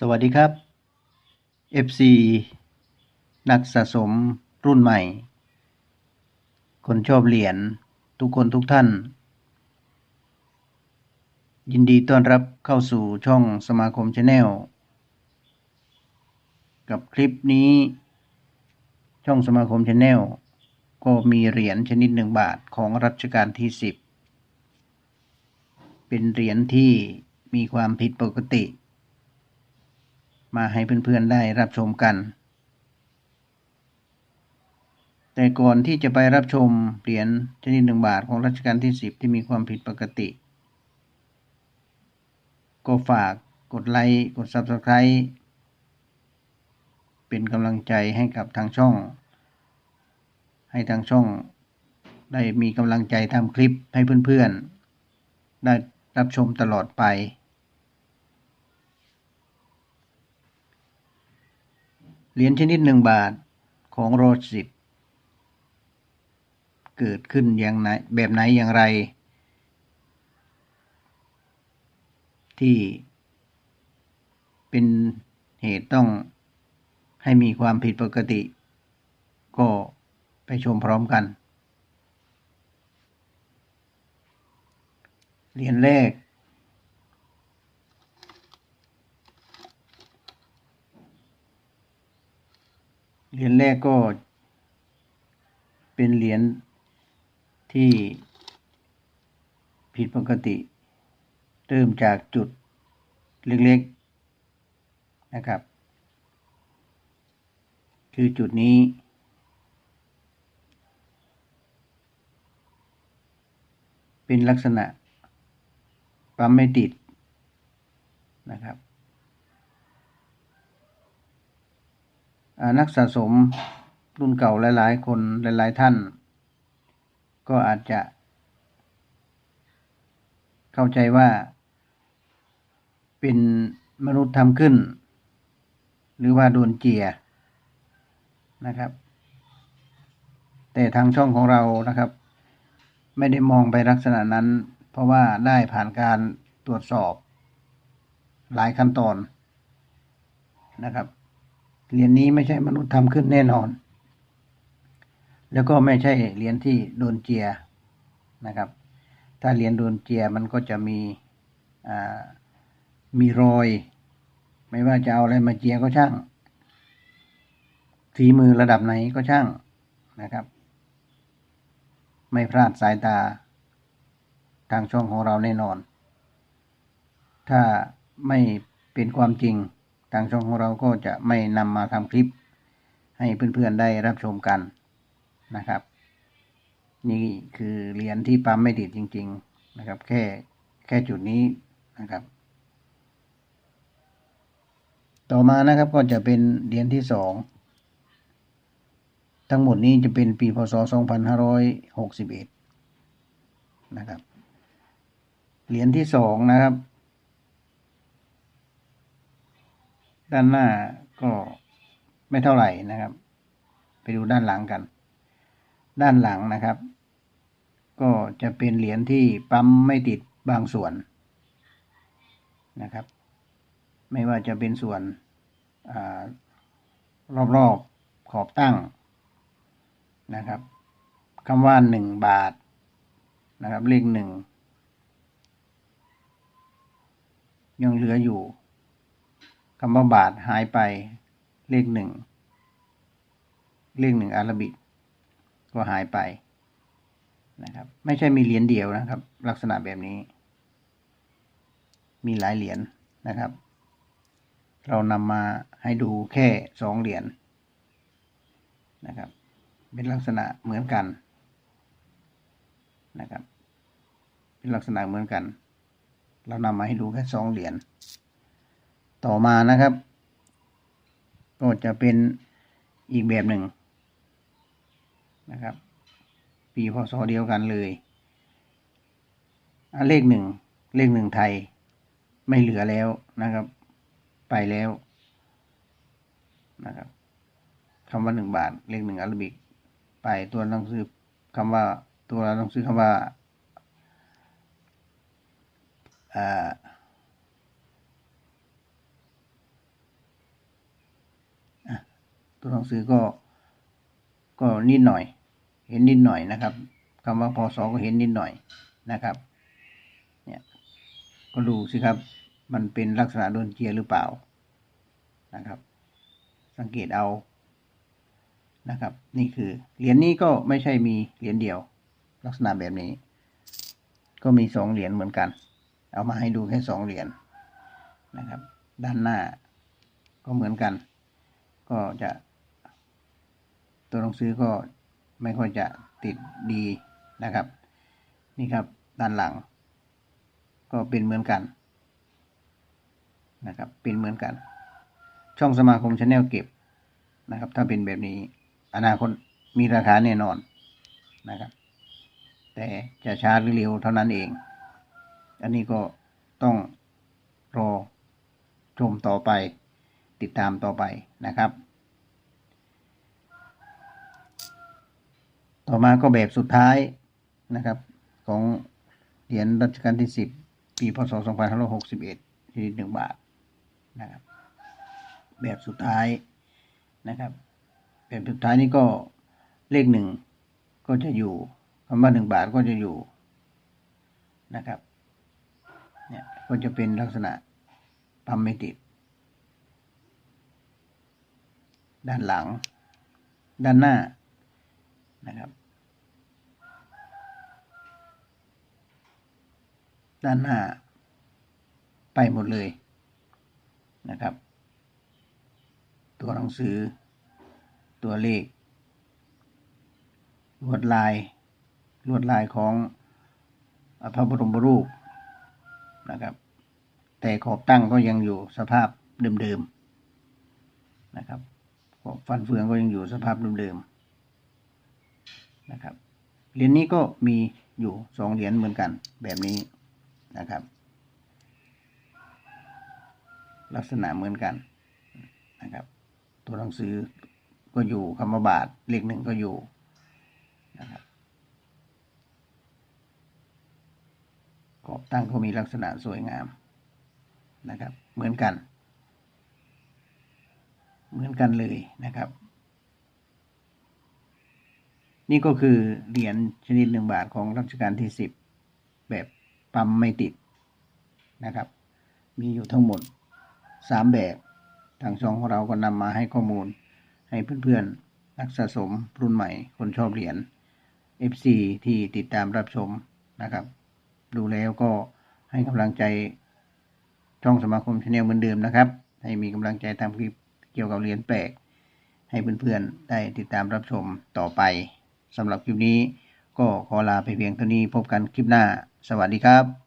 สวัสดีครับ FC นักสะสมรุ่นใหม่ คนชอบเหรียญทุกคนทุกท่าน ยินดีต้อนรับเข้าสู่ช่องสมาคมชาแนลกับคลิปนี้ ช่องสมาคมชาแนลก็มีเหรียญชนิดหนึ่งบาทของรัชกาลที่สิบเป็นเหรียญที่มีความผิดปกติ มาให้เพื่อนๆได้รับชมกัน แต่ก่อนที่จะไปรับชมเหรียญชนิดหนึ่งบาทของรัชกาลที่สิบที่มีความผิดปกติ ก็ฝากกดไลค์กด Subscribe เป็นกำลังใจให้กับทางช่อง ให้ทางช่องได้มีกำลังใจทำคลิปให้เพื่อนๆ ได้รับชมตลอดไป เหรียญชนิดหนึ่งบาทของโรสิบเกิดขึ้นอย่างไหนแบบไหนอย่างไร ที่เป็นเหตุต้องให้มีความผิดปกติ ก็ไปชมพร้อมกัน เหรียญแรก เหรียญแรกก็ เป็นเหรียญที่ผิดปกติ เริ่มจากจุดเล็กๆนะครับ คือจุดนี้ เป็นลักษณะปั๊มไม่ติดนะครับอ่า นักสะสมรุ่นเก่าหลาย ๆ คนหลาย ๆ ท่าน ก็อาจจะ เข้าใจว่า เป็นมนุษย์ทำขึ้น หรือว่าโดนเจียนะครับ แต่ทางช่องของเรานะครับ ไม่ได้มองไปลักษณะนั้น เพราะว่าได้ผ่านการตรวจสอบ หลายขั้นตอนนะครับ เหรียญนี้ไม่ใช่มนุษย์ทำขึ้นแน่นอน แล้วก็ไม่ใช่เหรียญที่โดนเจียนะครับ ถ้าเหรียญโดนเจียมันก็จะมีมีรอย ไม่ว่าจะเอาอะไรมาเจียก็ช่างฝีมือระดับไหนก็ช่างนะครับ ไม่พลาดสายตาทางช่องของเราแน่นอน ถ้าไม่เป็นความจริง ทางช่องของเราก็จะไม่นำมาทำคลิป ให้เพื่อนๆได้รับชมกันนะครับ นี่คือเหรียญที่ปั๊มไม่ติดจริง ๆนะครับ แค่แค่จุดนี้นะครับ ต่อมานะครับก็จะเป็นเหรียญที่สองทั้งหมดนี้จะเป็นปีพศ 2561 นะครับ เหรียญที่สองนะครับ ด้านหน้าก็ไม่เท่าไหร่นะครับ ไปดูด้านหลังกัน ด้านหลังนะครับ ก็จะเป็นเหรียญที่ปั๊มไม่ติดบางส่วนนะครับ ไม่ว่าจะเป็นส่วนรอบๆขอบตั้งนะครับคำว่าหนึ่งบาทนะครับเลขหนึ่งยังเหลืออยู่ คำว่าบาทหายไปเลขหนึ่งเลขหนึ่งอารบิกก็หายไปนะครับ ไม่ใช่มีเหรียญเดียวนะครับ ลักษณะแบบนี้ มีหลายเหรียญนะครับ เรานำมาให้ดูแค่สองเหรียญนะครับ เป็นลักษณะเหมือนกันนะครับ เป็นลักษณะเหมือนกัน เรานำมาให้ดูแค่สองเหรียญ ต่อมานะครับ ก็จะเป็นอีกแบบหนึ่งนะครับ ปีพศเดียวกันเลยเลขหนึ่งเลขหนึ่งไทยไม่เหลือแล้วนะครับ ไปแล้วนะครับคำว่าหนึ่งบาท เลขหนึ่งอารบิก ไปตัวหนังสือคำว่าตัวหนังสือคำว่า ตัวหนังสือก็ ก็นิดหน่อย เห็นนิดหน่อยนะครับคำว่าพศก็เห็นนิดหน่อยนะครับ เนี่ย ก็ดูสิครับ มันเป็นลักษณะโดนเจียหรือเปล่านะครับ สังเกตเอานะครับ นี่คือเหรียญนี้ก็ไม่ใช่มีเหรียญเดียว ลักษณะแบบนี้ ก็มีสองเหรียญเหมือนกัน เอามาให้ดูแค่สองเหรียญนะครับ ด้านหน้าก็เหมือนกัน ก็จะ ตัวหนังสือก็ไม่ค่อยจะติดดีนะครับ นี่ครับด้านหลัง ก็เป็นเหมือนกันนะครับ เป็นเหมือนกัน ช่องสมาคมชาแนลเก็บนะครับ ถ้าเป็นแบบนี้อนาคตมีราคาแน่นอนนะครับ แต่จะช้าหรือเร็วเท่านั้นเอง อันนี้ก็ต้องรอชมต่อไปติดตามต่อไปนะครับ ต่อมาก็แบบสุดท้ายนะครับ ของเหรียญรัชกาลที่สิบปีพศสองพันห้าร้อยหกสิบเอ็ดชนิดหนึ่งบาทนะครับ แบบสุดท้ายนะครับ แบบสุดท้ายนี้ก็เลขหนึ่งก็จะอยู่คำว่าหนึ่งบาทก็จะอยู่นะครับเนี่ยก็จะเป็นลักษณะปั๊มไม่ติด ด้านหลัง ด้านหน้า นะครับ ด้านหน้า ไปหมดเลยนะครับ ตัวหนังสือ ตัวเลข ลวดลาย ลวดลายของพระบรมรูปนะครับ แต่ขอบตั้งก็ยังอยู่สภาพเดิมๆนะครับขอบฟันเฟืองก็ยังอยู่สภาพเดิมๆ นะครับ เหรียญนี้ก็มีอยู่สองเหรียญเหมือนกันแบบนี้นะครับ ลักษณะเหมือนกันนะครับ ตัวหนังสือก็อยู่คำว่าบาทเลขหนึ่งก็อยู่นะครับขอบตั้งก็มีลักษณะสวยงามนะครับ เหมือนกัน เหมือนกันเลยนะครับ นี่ก็คือเหรียญชนิดหนึ่งบาทของรัชกาลที่สิบแบบปั๊มไม่ติดนะครับ มีอยู่ทั้งหมดสามแบบทางช่องของเราก็นำมาให้ข้อมูลให้เพื่อนๆนักสะสมรุ่นใหม่คนชอบเหรียญ FC ที่ติดตามรับชมนะครับ ดูแล้วก็ให้กำลังใจช่องสมาคมชาแนลเหมือนเดิมนะครับ ให้มีกำลังใจทำคลิปเกี่ยวกับเหรียญแปลกให้เพื่อนๆได้ติดตามรับชมต่อไป สำหรับคลิปนี้ ก็ขอลาไปเพียงเท่านี้พบกันคลิปหน้า สวัสดีครับ